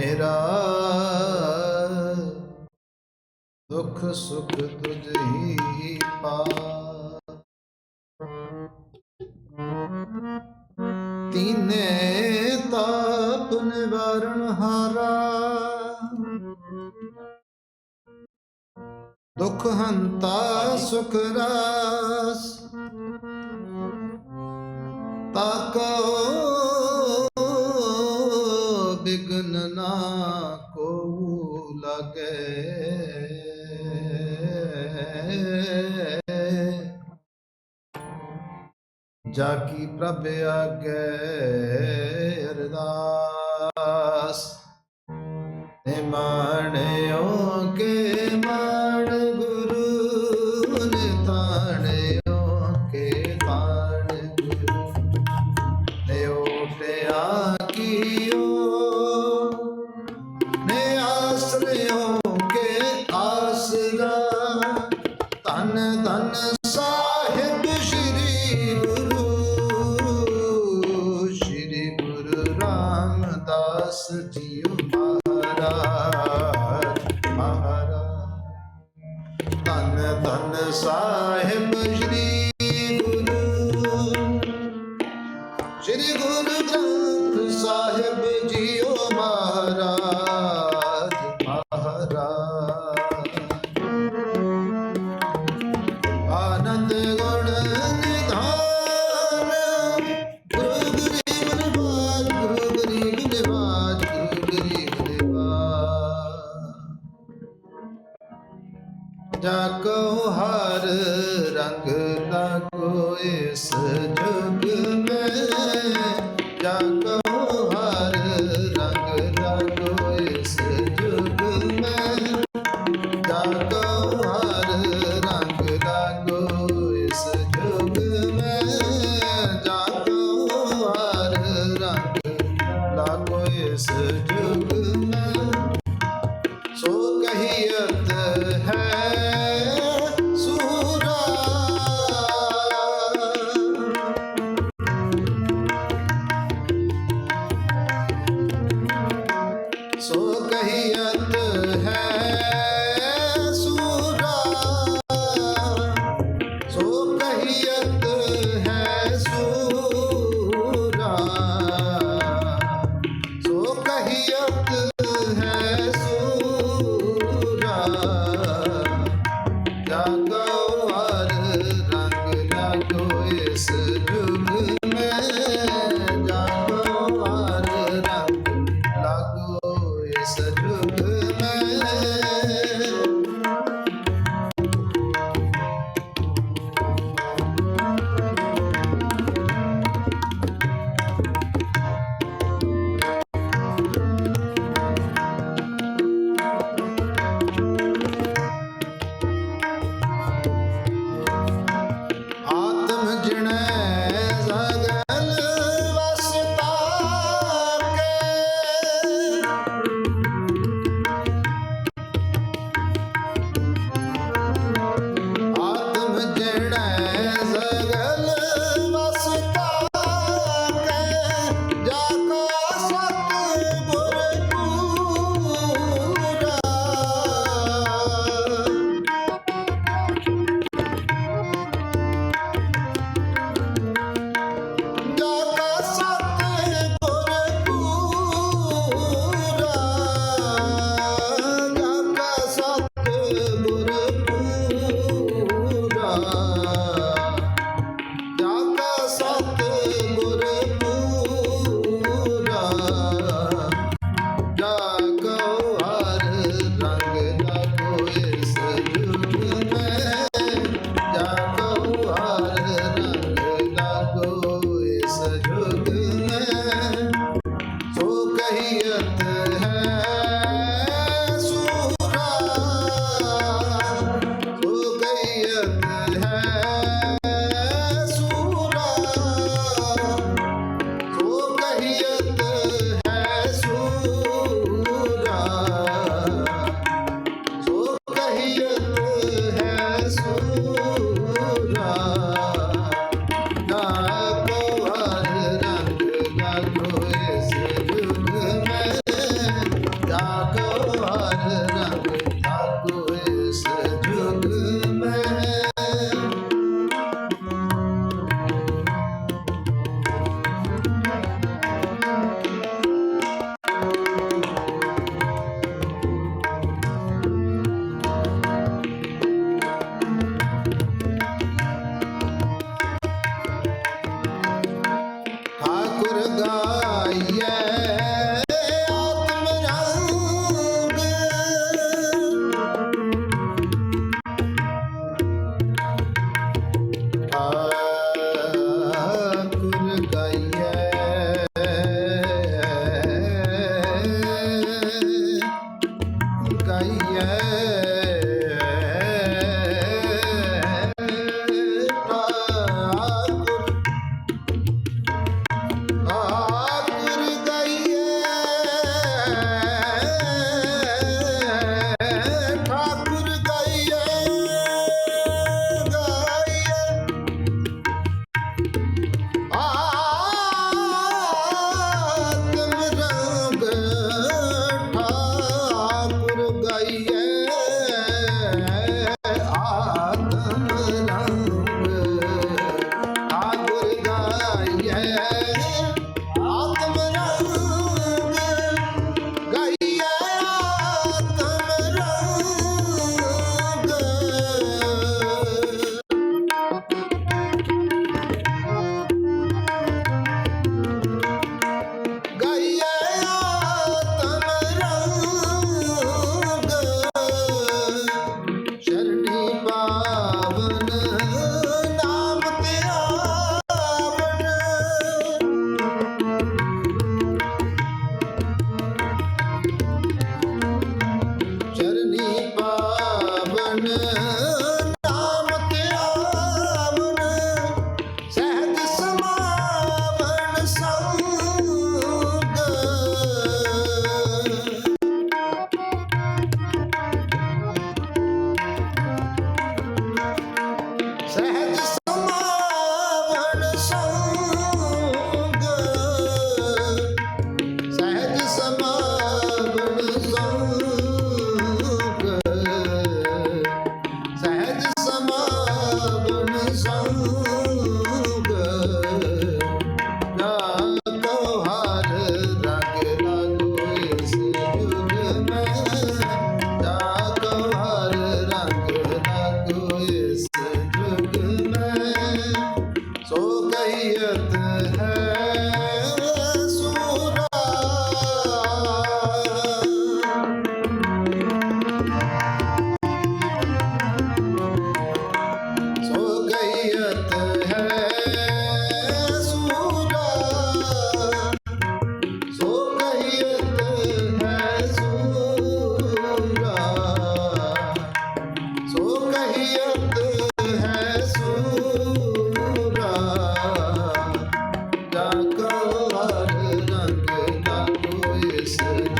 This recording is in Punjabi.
ਮੇਰਾ ਦੁੱਖ ਸੁਖ ਤੁਝ ਹੀ ਪਾ। ਤੀਨੇ ਤਾਪ ਨਿਵਾਰਣ ਹਾਰਾ। ਦੁਖ ਹੰਤਾ ਸੁਖ ਰਾਸ। ਤਾਕੋ ना को लगे जाकी प्रभ आगे अरदास Jesus.